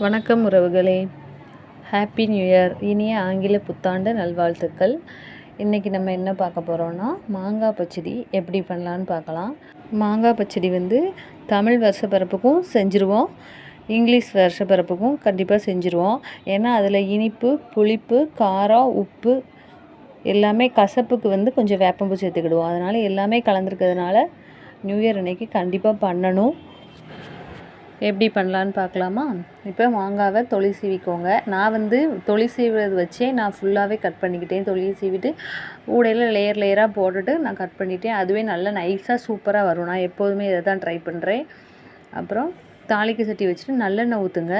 வணக்கம் உறவுகளே. Happy new year இனிய ஆங்கில புத்தாண்டு நல்வாழ்த்துக்கள். இன்றைக்கி நம்ம என்ன பார்க்க போகிறோன்னா மாங்காய் பச்சடி எப்படி பண்ணலான்னு பார்க்கலாம். மாங்காய் பச்சடி வந்து தமிழ் வருஷப்பிறப்புக்கும் செஞ்சுருவோம். இங்கிலீஷ் வருஷப்பிறப்புக்கும் கண்டிப்பாக செஞ்சுருவோம். ஏன்னா அதில் இனிப்பு புளிப்பு காரம் உப்பு எல்லாமே கசப்புக்கு வந்து கொஞ்சம் வேப்பம்பூ சேர்த்துக்கிடுவோம். அதனால் எல்லாமே கலந்துருக்கிறதுனால நியூ இயர் அன்னைக்கு கண்டிப்பாக பண்ணணும். எப்படி பண்ணலான்னு பார்க்கலாமா? இப்போ மாங்காவை தொளி சீவிக்கோங்க. நான் வந்து தொளி சீவுறது வச்சே நான் ஃபுல்லாகவே கட் பண்ணிக்கிட்டேன். தொளி சீவிட்டு ஊடையில் லேயர் லேயராக போட்டுட்டு நான் கட் பண்ணிட்டேன். அதுவே நல்லா நைஸாக சூப்பராக வரும். நான் எப்போதுமே இதை தான் ட்ரை பண்ணுறேன் அப்புறம் தாளிக்கு சட்டி வச்சுட்டு நல்லெண்ணெய் ஊற்றுங்க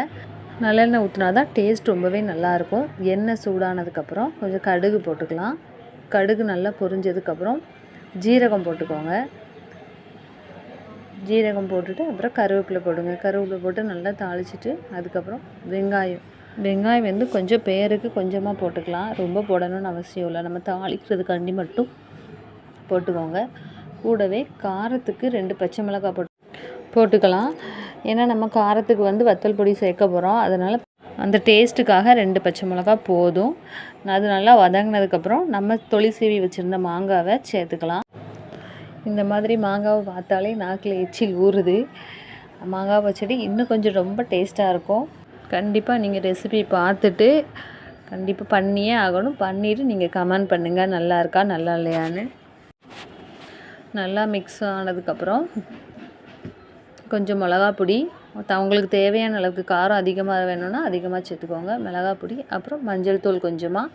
நல்லெண்ணெய் ஊற்றினா தான் டேஸ்ட் ரொம்பவே நல்லாயிருக்கும் எண்ணெய் சூடானதுக்கப்புறம் கொஞ்சம் கடுகு போட்டுக்கலாம். கடுகு நல்லா பொரிஞ்சதுக்கப்புறம் ஜீரகம் போட்டுக்கோங்க. ஜீரகம் போட்டுட்டு அப்புறம் கருவேப்பிலை போடுங்க. கருவேப்பிலை போட்டு நல்லா தாளிச்சிட்டு அதுக்கப்புறம் வெங்காயம். வெங்காயம் வந்து கொஞ்சம் பேருக்கு கொஞ்சமாக போட்டுக்கலாம். ரொம்ப போடணும்னு அவசியம் இல்லை. நம்ம தாளிக்கிறதுக்காண்டி மட்டும் போட்டுக்கோங்க. கூடவே காரத்துக்கு ரெண்டு பச்சை மிளகாய் போட்டு போட்டுக்கலாம். ஏன்னா நம்ம காரத்துக்கு வந்து வத்தல் பொடி சேர்க்க போகிறோம் அதனால் அந்த டேஸ்ட்டுக்காக ரெண்டு பச்சை மிளகா போதும். அது நல்லா வதங்கினதுக்கப்புறம் நம்ம தொளி சீவி வச்சுருந்த மாங்காவை சேர்த்துக்கலாம். இந்த மாதிரி மாங்காவை பார்த்தாலே நாக்கில் எச்சில் ஊறுது. மாங்காய் பச்சடி இன்னும் கொஞ்சம் ரொம்ப டேஸ்ட்டாக இருக்கும். கண்டிப்பாக நீங்கள் ரெசிபி பார்த்துட்டு கண்டிப்பாக பண்ணியே ஆகணும். பண்ணிவிட்டு நீங்கள் கமெண்ட் பண்ணுங்கள் நல்லா இருக்கா நல்லா இல்லையான்னு. நல்லா மிக்ஸ் ஆனதுக்கப்புறம் கொஞ்சம் மிளகா பொடி. உங்களுக்கு தேவையான அளவுக்கு காரம் அதிகமாக வேணும்னா அதிகமாக சேர்த்துக்கோங்க. மிளகா பொடி அப்புறம் மஞ்சள் தூள் கொஞ்சமாக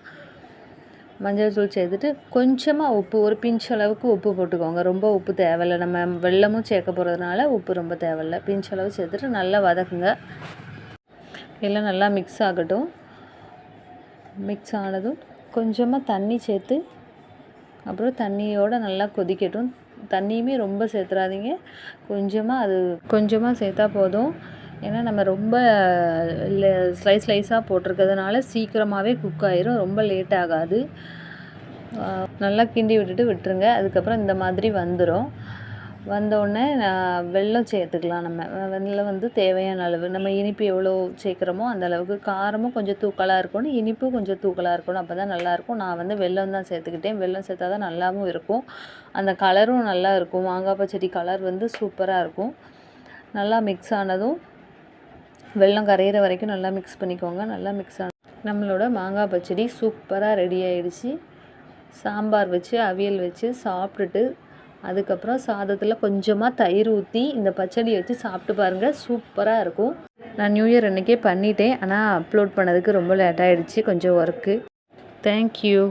மஞ்சள் தூள் சேர்த்துட்டு கொஞ்சமாக உப்பு ஒரு பிஞ்ச் அளவுக்கு உப்பு போட்டுக்கோங்க. ரொம்ப உப்பு தேவையில்லை. நம்ம வெள்ளமும் சேர்க்க போகிறதுனால உப்பு ரொம்ப தேவையில்லை. பிஞ்ச் அளவு சேர்த்துட்டு நல்லா வதக்குங்க. எல்லாம் நல்லா மிக்ஸ் ஆகட்டும். மிக்ஸ் ஆனதும் கொஞ்சமாக தண்ணி சேர்த்து அப்புறம் தண்ணியோடு நல்லா கொதிக்கட்டும். தண்ணியுமே ரொம்ப சேர்த்துறாதீங்க. கொஞ்சமாக அது கொஞ்சமாக சேர்த்தா போதும். ஏன்னா நம்ம ரொம்ப ஸ்லைஸ் ஸ்லைஸாக போட்டிருக்கிறதுனால சீக்கிரமாகவே குக் ஆயிரும் ரொம்ப லேட் ஆகாது. நல்லா கிண்டி விட்டுட்டு விட்டுருங்க. அதுக்கப்புறம் இந்த மாதிரி வந்துடும் வந்தோடனே வெல்லம் சேர்த்துக்கலாம் நம்ம. வெள்ளம் வந்து தேவையான அளவு. நம்ம இனிப்பு எவ்வளோ சேர்க்குறோமோ அந்த அளவுக்கு. காரமும் கொஞ்சம் தூக்கலாக இருக்கணும் இனிப்பும் கொஞ்சம் தூக்கலாக இருக்கணும். அப்போ தான் நல்லாயிருக்கும் நான் வந்து வெல்லம் தான் சேர்த்துக்கிட்டேன். வெல்லம் சேர்த்தா தான் நல்லாவும் இருக்கும். அந்த கலரும் நல்லா இருக்கும். மாங்காய் பச்சடி கலர் வந்து சூப்பராக இருக்கும். நல்லா மிக்ஸ் ஆனதும் வெல்லம் கரையிற வரைக்கும் நல்லா மிக்ஸ் பண்ணிக்கோங்க. நல்லா மிக்ஸ் ஆன நம்மளோட மாங்காய் பச்சடி சூப்பராக ரெடி ஆகிடுச்சு சாம்பார் வச்சு அவியல் வச்சு சாப்பிட்டுட்டு அதுக்கப்புறம் சாதத்தில் கொஞ்சமாக தயிர் ஊற்றி இந்த பச்சடி வச்சு சாப்பிட்டு பாருங்கள் சூப்பராக இருக்கும். நான் நியூ இயர் அன்றைக்கே பண்ணிட்டேன். ஆனால் அப்லோட் பண்ணதுக்கு ரொம்ப லேட் ஆகிடுச்சு கொஞ்சம் ஒர்க்கு தேங்க்யூ